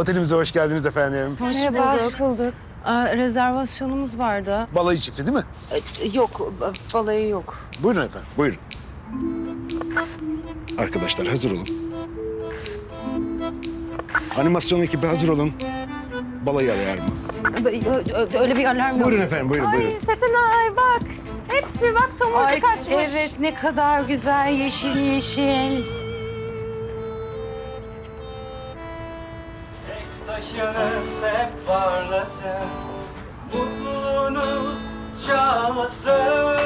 Otelimize hoş geldiniz efendim. Hoş Merhaba, bulduk. hoş bulduk. Aa, rezervasyonumuz vardı. Balayı çifti değil mi? Ee, Yok, ba- balayı yok. Buyurun efendim, buyurun. Arkadaşlar hazır olun. Animasyon ekibi hazır olun. Balayı alarmı. Öyle bir alarm yok. Buyurun efendim, buyurun, Ay buyurun. Setenay bak. Hepsi bak tomurcuk açmış. evet ne kadar güzel yeşil yeşil. Taşınız hep parlasın Mutluluğunuz çalsın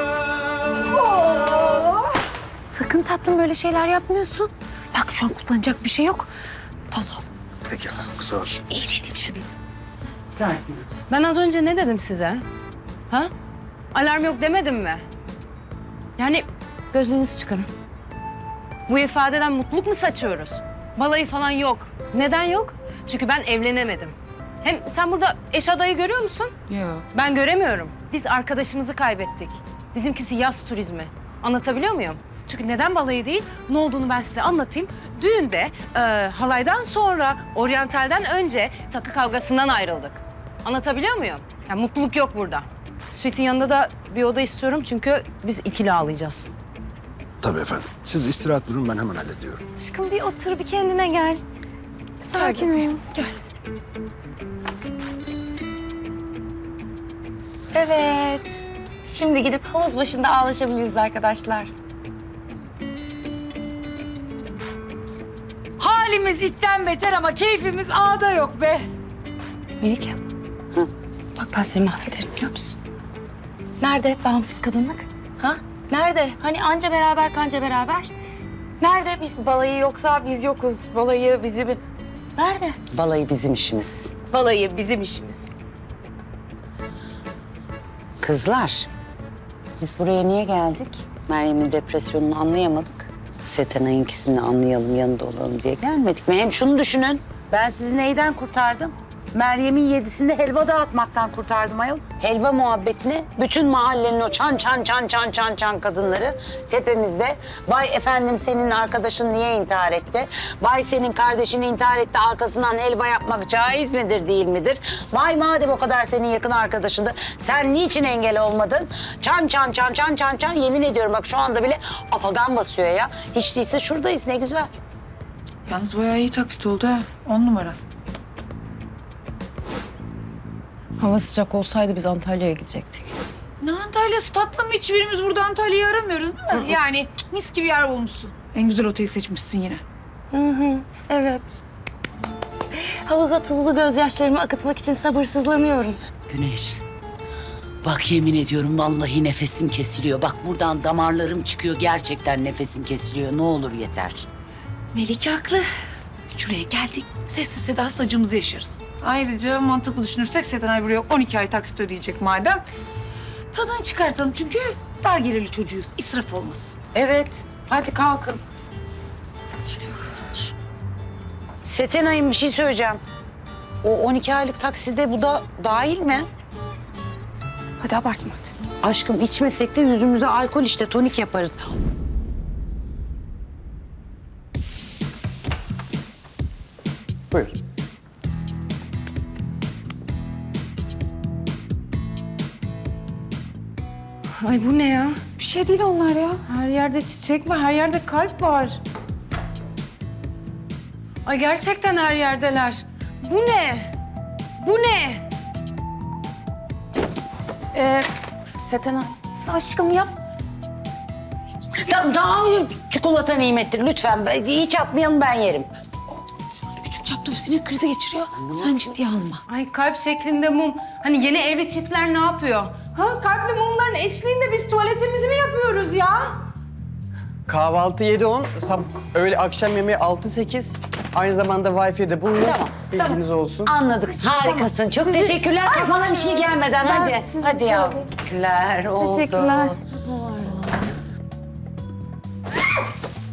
Sakın tatlım böyle şeyler yapmıyorsun. Bak şu an kullanacak bir şey yok. Toz ol. Peki, kusura bakma. İyiliğin için. Ben az önce ne dedim size? Ha? Alarm yok demedim mi? Yani gözünüzü çıkarın. Bu ifadeden mutluluk mu saçıyoruz? Balayı falan yok. Neden yok? Çünkü ben evlenemedim. Hem sen burada eş adayı görüyor musun? Yok. Ben göremiyorum. Biz arkadaşımızı kaybettik. Bizimkisi yaz turizmi. Anlatabiliyor muyum? Çünkü neden balayı değil, ne olduğunu ben size anlatayım. Düğünde e, halaydan sonra, oryantalden önce takı kavgasından ayrıldık. Anlatabiliyor muyum? Yani mutluluk yok burada. Sweet'in yanında da bir oda istiyorum çünkü biz ikili ağlayacağız. Tabii efendim. Siz istirahat durun, ben hemen hallediyorum. Aşkım bir otur bir kendine gel. Sakin ol. Gel. Evet. Şimdi gidip havuz başında ağlaşabiliriz arkadaşlar. Halimiz itten beter ama keyfimiz ağda yok be. Melike. Bak ben seni mahvederim biliyor musun? Nerede bağımsız kadınlık? Ha? Nerede? Hani anca beraber kanca beraber? Nerede biz balayı yoksa biz yokuz. Balayı bizi... bi- Nerede? Balayı bizim işimiz. Balayı bizim işimiz. Kızlar, biz buraya niye geldik? Meryem'in depresyonunu anlayamadık. Setenay'ınkisini anlayalım, yanında olalım diye gelmedik mi? Hem şunu düşünün, ben sizi neyden kurtardım? Meryem'in yedisinde helva dağıtmaktan kurtardım ayol. Helva muhabbetine bütün mahallenin o çan çan çan çan çan çan kadınları tepemizde. Vay efendim senin arkadaşın niye intihar etti? Vay senin kardeşin intihar etti arkasından helva yapmak caiz midir değil midir? Vay madem o kadar senin yakın arkadaşındı sen niçin engel olmadın? Çan çan çan çan çan çan yemin ediyorum bak şu anda bile afagan basıyor ya. Hiç değilse şuradayız ne güzel. Yalnız bayağı iyi taklit oldu ha. On numara. Hava sıcak olsaydı biz Antalya'ya gidecektik. Ne Antalya'sı tatlım hiçbirimiz burada Antalya'yı aramıyoruz değil mi? Yani mis gibi yer bulmuşsun. En güzel oteli seçmişsin yine. Hı hı, evet. Havuza tuzlu gözyaşlarımı akıtmak için sabırsızlanıyorum. Güneş. Bak yemin ediyorum vallahi nefesim kesiliyor. Bak buradan damarlarım çıkıyor. Gerçekten nefesim kesiliyor. Ne olur yeter. Melike haklı. Şuraya geldik. Sessiz sedasız acımızı yaşarız. Ayrıca mantıklı düşünürsek Setenay buraya 12 ay taksit ödeyecek madem. Tadını çıkartalım çünkü dar gelirli çocuğuyuz. İsraf olmasın. Evet. Hadi kalkın. Setenay'ın bir şey söyleyeceğim. O 12 aylık takside bu da dahil mi? Hadi abartma. Aşkım içmesek de yüzümüze alkol işte tonik yaparız. Buyur. Ay bu ne ya? Bir şey değil onlar ya. Her yerde çiçek var, her yerde kalp var. Ay gerçekten her yerdeler. Bu ne? Bu ne? Ee, Setenay. Aşkım yap. Ya daha çikolata nimettir lütfen. Hiç atmayalım ben yerim. Küçük çapta sinir krizi geçiriyor. Sen ciddiye alma. Ay kalp şeklinde mum. Hani yeni evli çiftler ne yapıyor? Ha kalpli mumların eşliğinde biz tuvaletimizi mi yapıyoruz ya? Kahvaltı 7-10, sab- öğle akşam yemeği 6-8. Aynı zamanda Wi-Fi'de bulunuyor. Tamam, Bilginiz olsun. Anladık. Harikasın. Çok teşekkürler. Kafana bir şey gelmeden hadi. sizi Hadi şey ya. alayım. Teşekkürler. Oldu. Teşekkürler.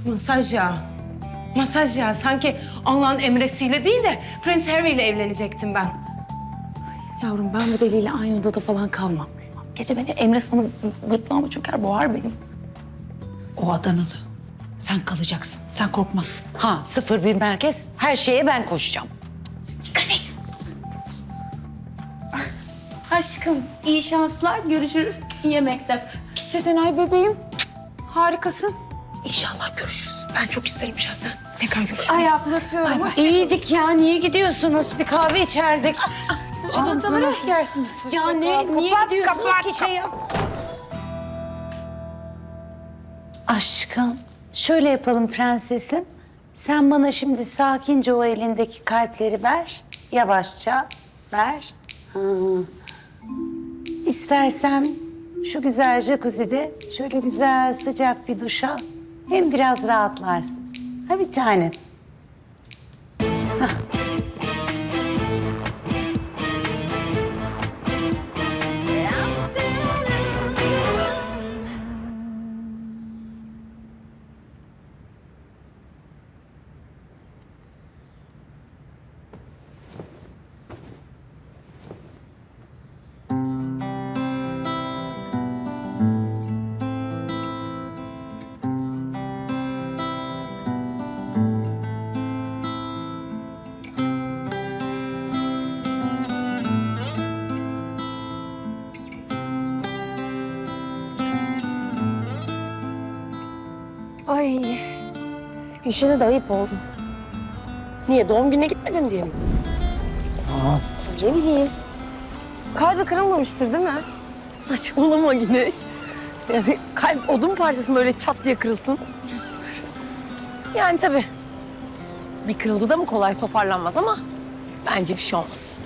Masaj ya. Masaj ya. Sanki Allah'ın emresiyle değil de Prince Harry ile evlenecektim ben. Yavrum ben bu deliyle aynı odada falan kalmam. Gece beni Emre sana gırtlağıma çöker boğar benim. O Adanalı. Sen kalacaksın. Sen korkmazsın. Ha sıfır bir merkez. Her şeye ben koşacağım. Dikkat et. Ah, aşkım iyi şanslar. Görüşürüz yemekte. Sezenay bebeğim. Harikasın. İnşallah görüşürüz. Ben çok isterim şahsen. Tekrar görüşürüz. Hayatım öpüyorum. Ay, İyiydik ya. Niye gidiyorsunuz? Bir kahve içerdik. Ah, ah. Çikolataları yersiniz. Ya ne, niye gidiyorsunuz ki şey yap? Aşkım şöyle yapalım prensesim. Sen bana şimdi sakince o elindeki kalpleri ver. Yavaşça ver. Ha. İstersen şu güzel jacuzzi'de şöyle güzel sıcak bir duşa hem biraz rahatlarsın. Ha bir tane. Ay. Gülşen'e de ayıp oldu. Niye? Doğum gününe gitmedin diye mi? Aa. Ne bileyim. Kalbi kırılmamıştır değil mi? Saçmalama Güneş. Yani kalp odun parçası mı öyle çat diye kırılsın? Yani tabii. Bir kırıldı da mı kolay toparlanmaz ama bence bir şey olmaz.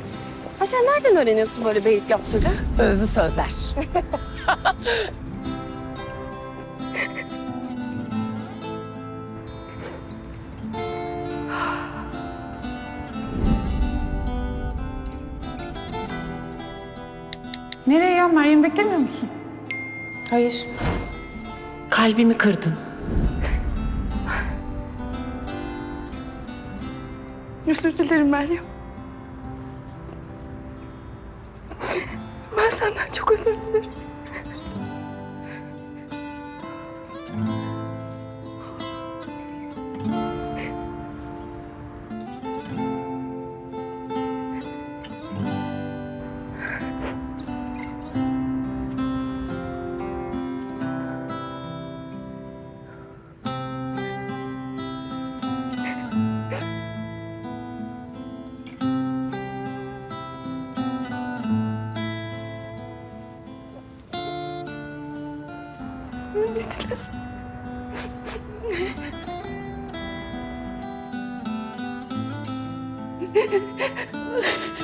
Ha sen nereden öğreniyorsun böyle beylik lafları? Özlü sözler. Nereye ya? Meryem beklemiyor musun? Hayır. Kalbimi kırdın. Özür dilerim Meryem. Ben senden çok özür dilerim. Dicle.